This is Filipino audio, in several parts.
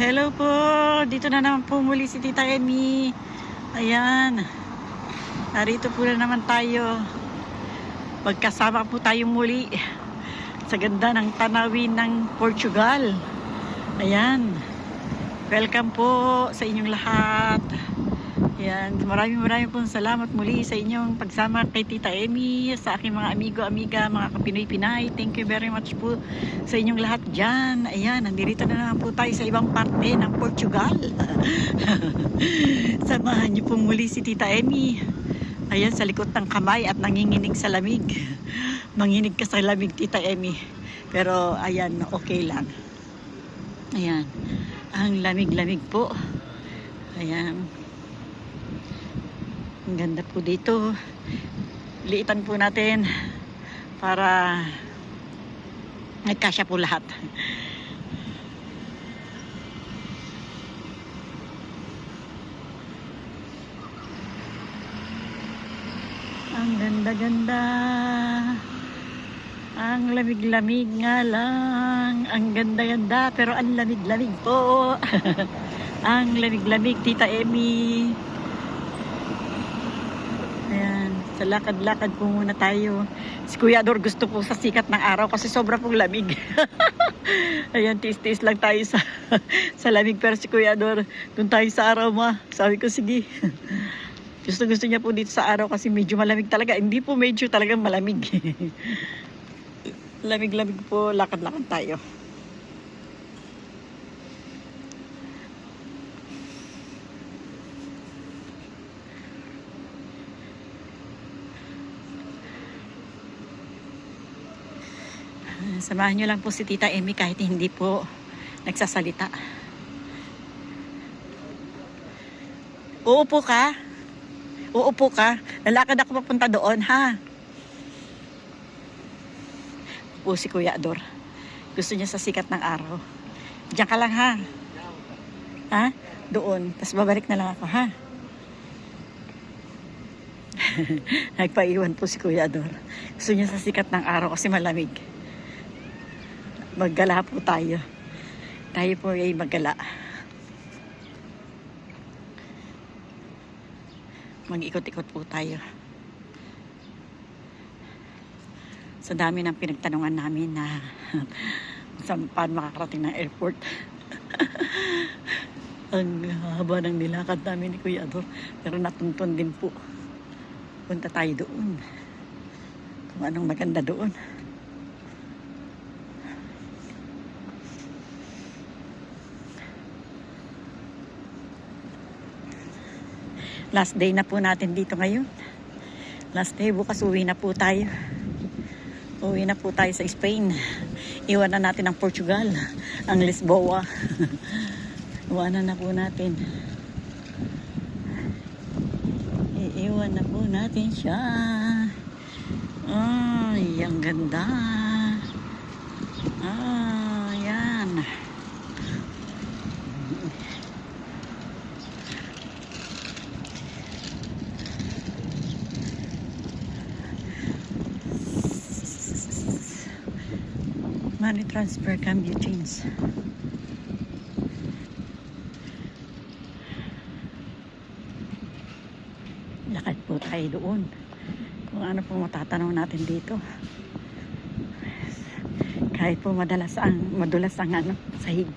Hello po. Dito na naman po muli si Tita Emmy. Ayan. Narito po na naman tayo. Magkasama po tayo muli sa ganda ng tanawin ng Portugal. Ayan. Welcome po sa inyong lahat. Ayan. Maraming maraming pong salamat muli sa inyong pagsama kay Tita Emmy, sa aking mga amigo, amiga, mga kapinoy-pinay. Thank you very much po sa inyong lahat dyan. Ayan, nandito na naman po tayo sa ibang parte ng Portugal. Samahan niyo po muli si Tita Emmy. Ayan, sa likod ng kamay at nanginginig sa lamig. Manginig ka sa lamig, Tita Emmy. Pero, ayan, okay lang. Ayan. Ang lamig-lamig po. Ayan. Ang ganda po dito. Liitan po natin para nagkasya po lahat. Ang ganda-ganda. Ang lamig-lamig nga lang. Ang ganda-ganda pero ang lamig-lamig po. ang lamig-lamig, Tita Emmy. Ayan, sa lakad-lakad po muna tayo. Si Kuya Ador gusto po sa sikat ng araw kasi sobra pong lamig. Ayan, tiis-tiis lang tayo sa, sa lamig. Pero si Kuya Ador, doon tayo sa araw ma. Sabi ko, sige. gusto gusto niya po dito sa araw kasi medyo malamig talaga. Hindi po medyo talagang malamig. Lamig-lamig po, lakad-lakad tayo. Samahan niyo lang po si Tita Emmy kahit hindi po nagsasalita. Uupo ka? Uupo ka? Lalakad ako papunta doon, ha? Po si Kuya Ador. Gusto niya sa sikat ng araw. Diyan ka lang, ha? Ha? Doon. Tapos babalik na lang ako, ha? Nagpaiwan po si Kuya Ador. Gusto niya sa sikat ng araw kasi malamig maggala po tayo. Tayo po ay maggala. Mag-ikot-ikot po tayo. Sa dami ng pinagtanungan namin na saan paano makakarating ng airport. Ang haba ng nilakad namin ni Kuya Ador. Pero natuntun din po. Punta tayo doon. Kung anong maganda doon. Last day na po natin dito ngayon. Last day, bukas uwi na po tayo. Uwi na po tayo sa Spain. Iwan na natin ang Portugal, ang Lisboa. Iwanan na po natin. Iiwan na po natin siya. Ay, ang ganda. Ah, yan. Money transfer can be changed. Lakad po tayo doon. Kung ano po matatanaw natin dito. Kahit po madalas ang, madulas ang ano, sahig.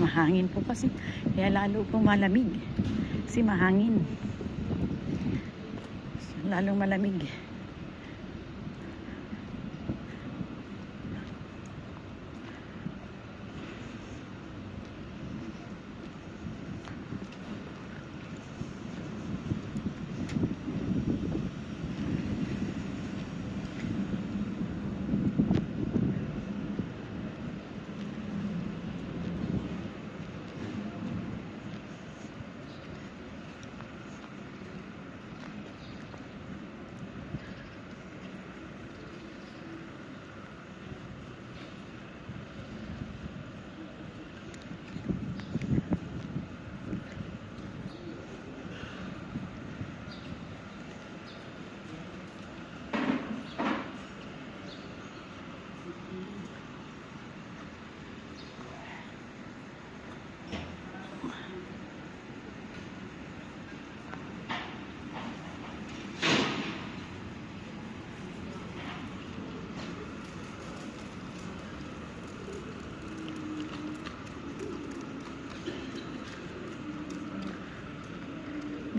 Mahangin po kasi. Kaya lalo po malamig. Kasi mahangin. Lalong malamig.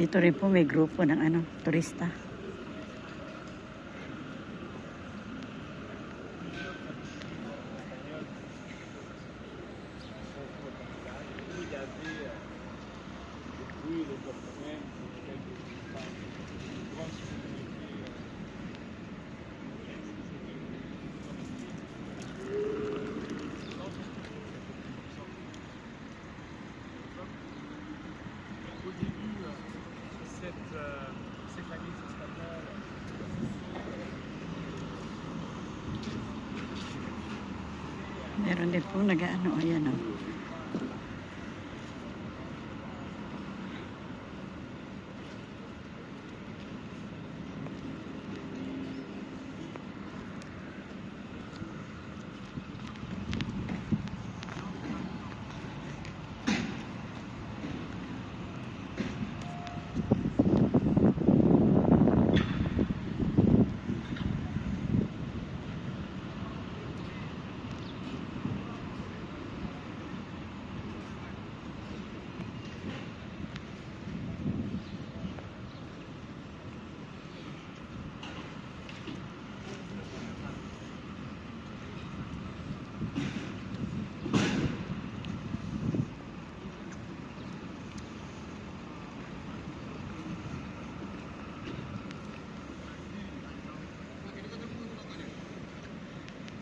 Dito rin po may grupo ng ano, turista. Meron din po nag-ano, ayan o.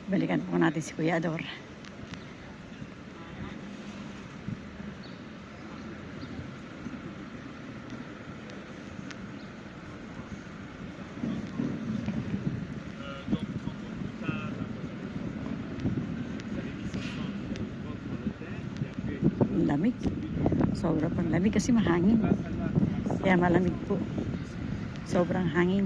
Balikan po natin si Kuya Ador. lamig. Sobra lamig kasi mahangin. Kaya malamig po. Sobrang hangin.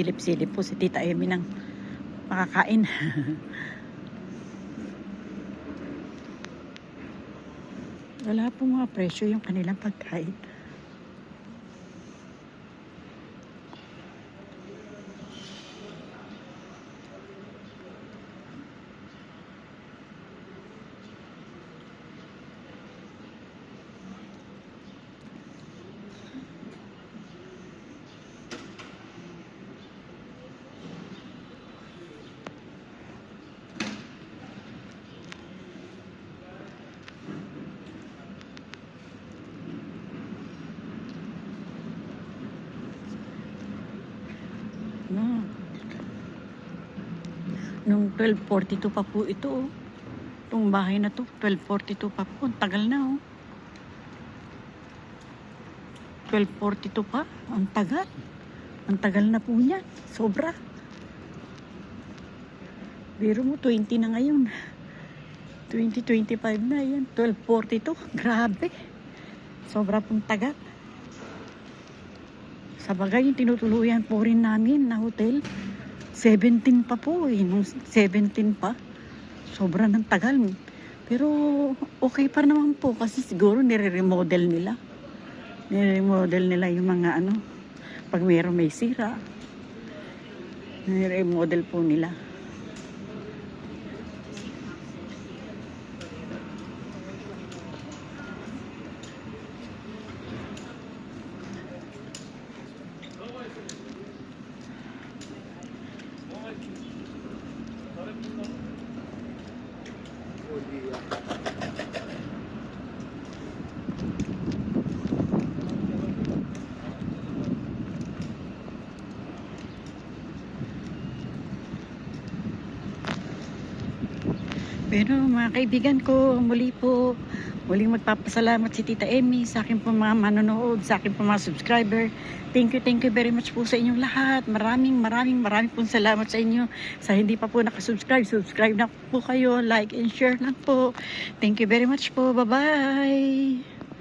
Silip-silip po si Tita Emi ng makakain. Wala po mga presyo yung kanilang pagkain. No. Nung 1242 pa po ito, oh. Itong bahay na to, 1242 pa po. Ang tagal na, oh. 1242 pa. Ang tagal. Ang tagal na po niya. Sobra. Biro mo, 20 na ngayon. 2025 na yan. 1242. Grabe. Sobra pong tagal. Sa bagay, yung tinutuluyan po rin namin na hotel, 17 pa po eh. Nung 17 pa, sobra ng tagal. Pero okay pa naman po kasi siguro nire-remodel nila. Nire-remodel nila yung mga ano, pag mayroong may sira, nire-remodel po nila. Thank you. Pero mga kaibigan ko, muli po, muling magpapasalamat si Tita Emmy sa akin po mga manonood, sa akin po mga subscriber. Thank you, thank you very much po sa inyong lahat. Maraming, maraming, maraming po salamat sa inyo. Sa hindi pa po nakasubscribe, subscribe na po kayo, like and share lang po. Thank you very much po. Bye-bye!